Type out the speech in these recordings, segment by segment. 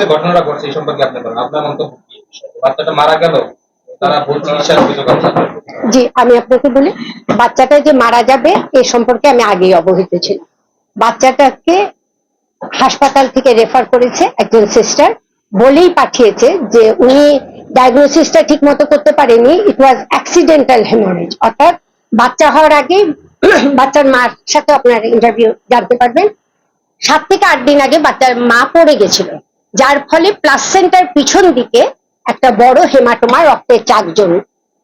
যে ঘটনাটা ঘটছে এই সম্পর্কে আপনি বলেন। আপনার মন্তব্য কি বাচ্চাটা মারা গেল, তারা ভুল চিকিৎসার অভিযোগ জি, আমি আপনাকে বলি, বাচ্চাটা যে মারা যাবে, এ সম্পর্কে আমি আগেই অবহিত ছিলাম। বাচ্চাটাকে হাসপাতাল থেকে রেফার করেছে একজন সিস্টার, বলেই পাঠিয়েছে যে উনি ডায়াগনোসিসটা ঠিক মতো করতে পারেনি ইট ওয়াজ অ্যাক্সিডেন্টাল হেমোরেজ অর্থাৎ বাচ্চা হওয়ার আগে, বাচ্চার মার সাথে আপনার ইন্টারভিউ জানতে পারবেন। সাত থেকে আট দিন আগে বাচ্চার মা পড়ে গেছিল। যার ফলে প্লাসেন্টার পিছন দিকে একটা বড় হেমাটোমা রক্তের চাক জন্য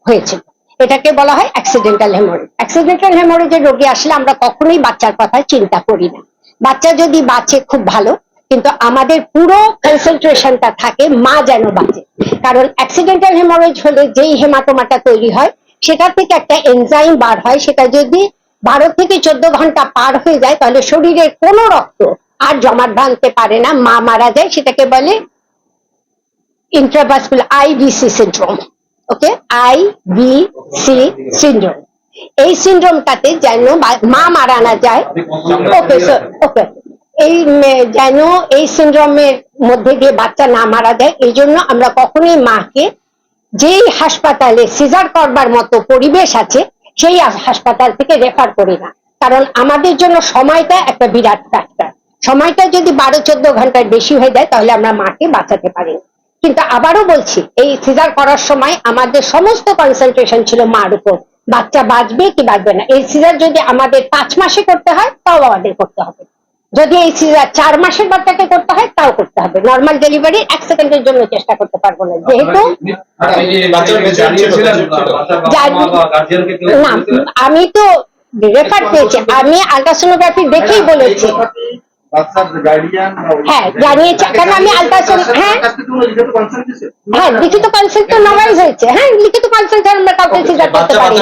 হয়েছিল এটাকে বলা হয় অ্যাক্সিডেন্টাল হেমোরেজ অ্যাক্সিডেন্টাল হেমোরেজের রোগী আসলে আমরা কখনোই বাচ্চার কথা চিন্তা করি না। বাচ্চা যদি বাঁচে খুব ভালো, কিন্তু আমাদের পুরো কনসেন্ট্রেশনটা থাকে মা যেন বাঁচে। কারণ অ্যাক্সিডেন্টাল হেমোরেজ হলে যেই হেমাটোমাটা তৈরি হয়, সেটা থেকে একটা এনজাইম বার হয়। সেটা যদি বারো থেকে চোদ্দ ঘণ্টা পার হয়ে যায়, তাহলে শরীরের কোনো রক্ত আর জমাট বাঁধতে পারে না, মা মারা যায়, সেটাকে বলে intravascular IBC syndrome okay C syndrome এই সিন্ড্রোমটাতে যেন মা মারা না যায় ওকে ওকে এই যেন এই সিন্ড্রোমের মধ্যে দিয়ে বাচ্চা না মারা যায়, এই জন্য আমরা কখনোই মাকে যেই হাসপাতালে সিজার করবার মতো পরিবেশ আছে, সেই হাসপাতাল থেকে রেফার করি না। কারণ আমাদের জন্য সময়টা একটা বিরাট ফ্যাক্টর সময়টা যদি বারো চোদ্দ ঘণ্টার বেশি হয়ে যায় তাহলে আমরা মাকে বাঁচাতে পারি। কিন্তু আবারও বলছি এই সিজার করার সময় আমাদের সমস্ত কনসেন্ট্রেশন ছিল মার উপর। বাচ্চা বাঁচবে কি বাঁচবে না? এই সিজার যদি আমাদের পাঁচ মাসে করতে হয় তাও আমাদের করতে হবে। যদি এই সিজার চার মাসের বাচ্চাকে করতে হয় তাও করতে হবে। নর্মাল ডেলিভারি এক সেকেন্ডের জন্য চেষ্টা করতে পারব না। যেহেতু না আমি তো রেফার পেয়েছি। আমি আলট্রাসোনোগ্রাফি দেখেই বলেছি। বাচ্চার গার্ডিয়ান হ্যাঁ, কারণ আমি হ্যাঁ। হ্যাঁ লিখিত কনসেন্ট তো নেওয়াই হয়েছে। হ্যাঁ লিখিত কনসেন্ট আমরা কাউকে করতে পারি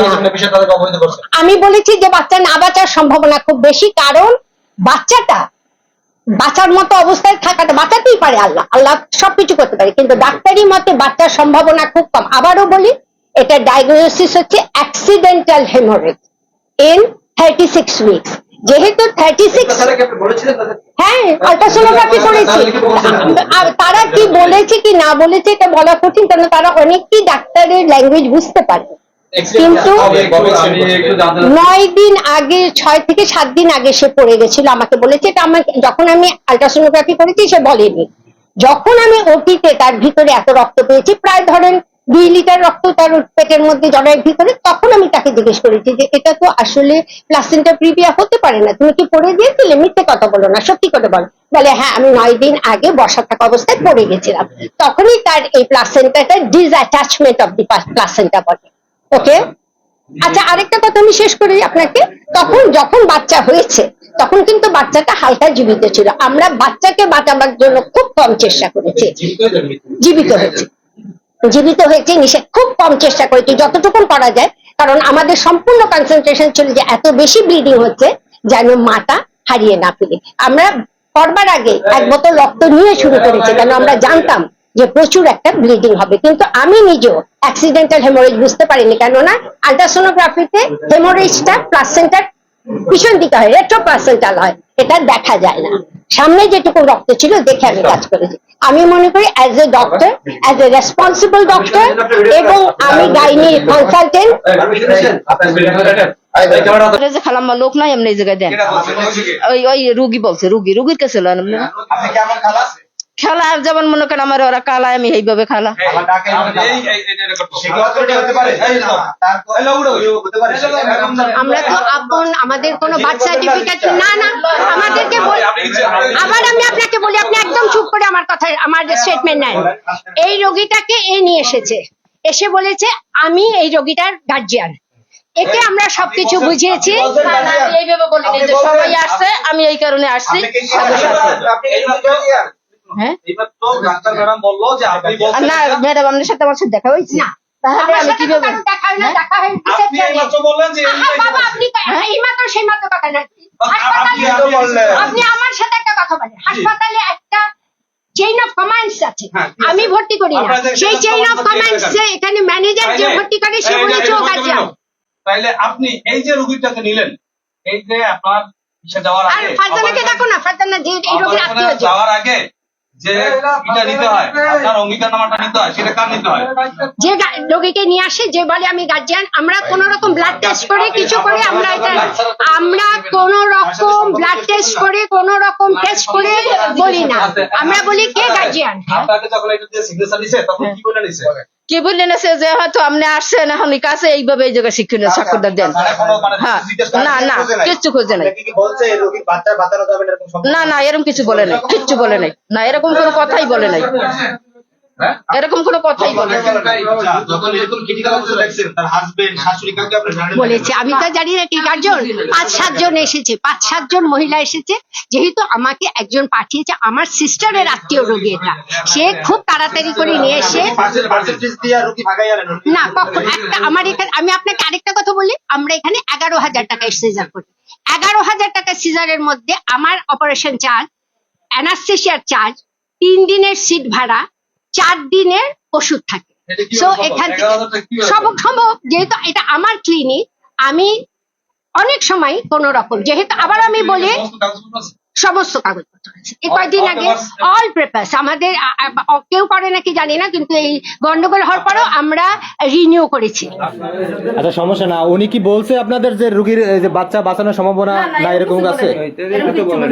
আমি বলেছি যে বাচ্চা না বাঁচার সম্ভাবনা খুব বেশি কারণ বাচ্চাটা বাঁচার মতো অবস্থায় থাকাটা বাঁচাতেই পারে আল্লাহ। আল্লাহ সবকিছু করতে পারে কিন্তু ডাক্তারি মতে বাচ্চার সম্ভাবনা খুব কম। আবারও বলি এটা ডায়াগনোসিস হচ্ছে accidental haemorrhage in thirty six weeks যেহেতু থার্টি সিক্স হ্যাঁ আলট্রাসোনোগ্রাফি করেছি। আর তারা কি বলেছে কি না বলেছে এটা বলা কঠিন কারণ তারা অনেকটি ডাক্তারের ল্যাঙ্গুয়েজ বুঝতে পারে কিন্তু নয় দিন আগে ছয় থেকে সাত দিন আগে সে পড়ে গেছিল আমাকে বলেছে এটা আমাকে যখন আমি আলট্রাসোনোগ্রাফি করেছি সে বলেনি। যখন আমি ওটিতে তার ভিতরে এত রক্ত পেয়েছি প্রায় ধরেন দুই লিটার রক্ত তার পেটের মধ্যে জড়ার ভিতরে তখন আমি তাকে জিজ্ঞেস করেছি যে এটা তো আসলে প্লাসেন্টা প্রিভিয়া হতে পারে না। তুমি কি পড়ে দিয়েছিলে মিথ্যে কথা বলো না সত্যি করে বলো। বলে হ্যাঁ আমি নয় দিন আগে বসা থাকা অবস্থায় পড়ে গেছিলাম তখনই তার এই প্লাসেন্টাটা ডিসঅ্যাটাচমেন্ট অফ দি প্লাসেন্টা বলে ওকে আচ্ছা আরেকটা কথা আমি শেষ করি আপনাকে। তখন যখন বাচ্চা হয়েছে তখন কিন্তু বাচ্চাটা হালকা জীবিত ছিল। আমরা বাচ্চাকে বাঁচাবার জন্য খুব কম চেষ্টা করেছি। জীবিত হয়েছে। জীবিত হয়েছে নিষেধ খুব কম চেষ্টা করেছি যতটুকু করা যায়। কারণ আমাদের সম্পূর্ণ কনসেন্ট্রেশন ছিল যে এত বেশি ব্লিডিং হচ্ছে যেন মাটা হারিয়ে না ফেলে। আমরা করবার আগে এক বোতল রক্ত নিয়ে শুরু করেছি কেন আমরা জানতাম যে প্রচুর একটা ব্লিডিং হবে। কিন্তু আমি নিজেও অ্যাক্সিডেন্টাল হেমোরেজ বুঝতে পারিনি কেননা আলট্রাসোনোগ্রাফিতে হেমোরেজটা প্লাসেন্টার পিছন দিকে হয় রেট্রো প্লাসেন্টাল হয়। এটা দেখা যায় না। সামনে যেটুকু রক্ত ছিল দেখে আমি কাজ করেছি। আমি মনে করি as a doctor as a responsible doctor এবং আমি গাইনি কনসালটেন্ট আপনারা যে খালাম্মা লোক নাই এমনি জায়গায় দেন। ওই ওই রুগী বলছে রুগী। রুগীর কাছে খেলা যেমন মনে করেন আমার ওরা কালায় আমি এইভাবে খালা আমার তো আপন আমাদের কোনো বার্থ সার্টিফিকেট না না আমাদেরকে বল- আবার আমি আপনাকে বলি আপনি একদম চুপ করে আমার কথা আমার স্টেটমেন্ট নেন এই রোগীটাকে এ নিয়ে এসেছে এসে বলেছে আমি এই রোগীটার গার্জিয়ান একে আমরা সবকিছু বুঝিয়েছি এইভাবে বলিনি যে সবাই আসছে আমি এই কারণে আসছি হ্যাঁ না ম্যাডাম আপনার সাথে আমার সাথে দেখা হয়েছে না। তাহলে আমি কীভাবে দেখা হয় না, দেখা হয় reception-এ। আহা, বাবা, আপনি কা- এই মাত্র সেই মাত্র কথা না। হাসপাতালে- তো বললেন। আপনি আমার সাথে একটা কথা বলেন হাসপাতালে একটা চেইন অফ কমান্ডস আছে ঠিক আছে। আমি ভর্তি করি না সেই চেইন অফ কমান্ডস এখানে ম্যানেজার যে ভর্তি করে সে বলেছে ও এরকম গার্জিয়ান হলো। আপনি এই যে রুগীটাকে নিলেন এই যে আপনার যাওয়ার আর আগে ফারজানাকে দেখো না ফারজানা যে এই রোগীর আত্মীয় যাওয়ার আগে যে এটা নিতে হয় আপনার অঙ্গীকার নিতে হয় সেটা কার নিতে হয়? যে রোগীকে নিয়ে আসে যে বলে আমি গার্জিয়ান আমরা কোন রকম ব্লাড টেস্ট করে কিছু করে আমরা এটা আমরা কোন রকম ব্লাড টেস্ট করে কোন রকম টেস্ট করে বলি না। আমরা বলি কে গার্জিয়ান আপনাকে যখন এটা দিয়ে সিগনেচার নিছে তখন কি করে নিছে? কি বললেন সে যে হয়তো আপনি আসছেন এখন কাছে এইভাবে এই জায়গায় শিক্ষণীয় স্বাক্ষরটা দেন। মানে মানে হ্যাঁ। না না কিচ্ছু খুঁজে নাই। না না এরকম কিছু বলে নাই কিচ্ছু বলে নাই। না এরকম কোনো কথাই বলে নাই? এরকম কোনো কথাই বলে নাই যখন এরকম না? বলেছে আমি তো জানি না কি গার্জন পাঁচ সাতজন এসেছে পাঁচ সাতজন মহিলা এসেছে যেহেতু আমাকে একজন পাঠিয়েছে আমার সিস্টারের আত্মীয় রোগী এটা। সে খুব তাড়াতাড়ি করে নিয়ে এসে না কখন? একটা আমার এখানে আমি আপনাকে আরেকটা কথা বলি আমরা এখানে এগারো হাজার টাকা সিজার করি। এগারো হাজার টাকা সিজারের মধ্যে আমার অপারেশন চার্জ অ্যানাস্থেশিয়ার চার্জ তিন দিনের সিট ভাড়া চার দিনের ওষুধ থাকে। সো এখান থেকে সম্ভব? যেহেতু এটা আমার ক্লিনিক আমি অনেক সময় কোন রকম যেহেতু আবার আমি বলি সমস্ত কাগজপত্র আছে? এই কয়েকদিন আগে অল পেপার্স আমাদের কেউ করে নাকি জানি না কিন্তু এই গন্ডগোল হওয়ার পরও আমরা রিনিউ করেছি। আচ্ছা সমস্যা না উনি কি বলছে আপনাদের যে রুগীর এই যে বাচ্চা বাঁচানোর সম্ভাবনা না এরকম আছে?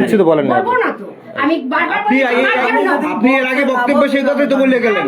কিছু তো বলেন না বলব না তো। আমি বারবার আপনি এর আগে বক্তব্য সেই কথাই তো বলে গেলেন।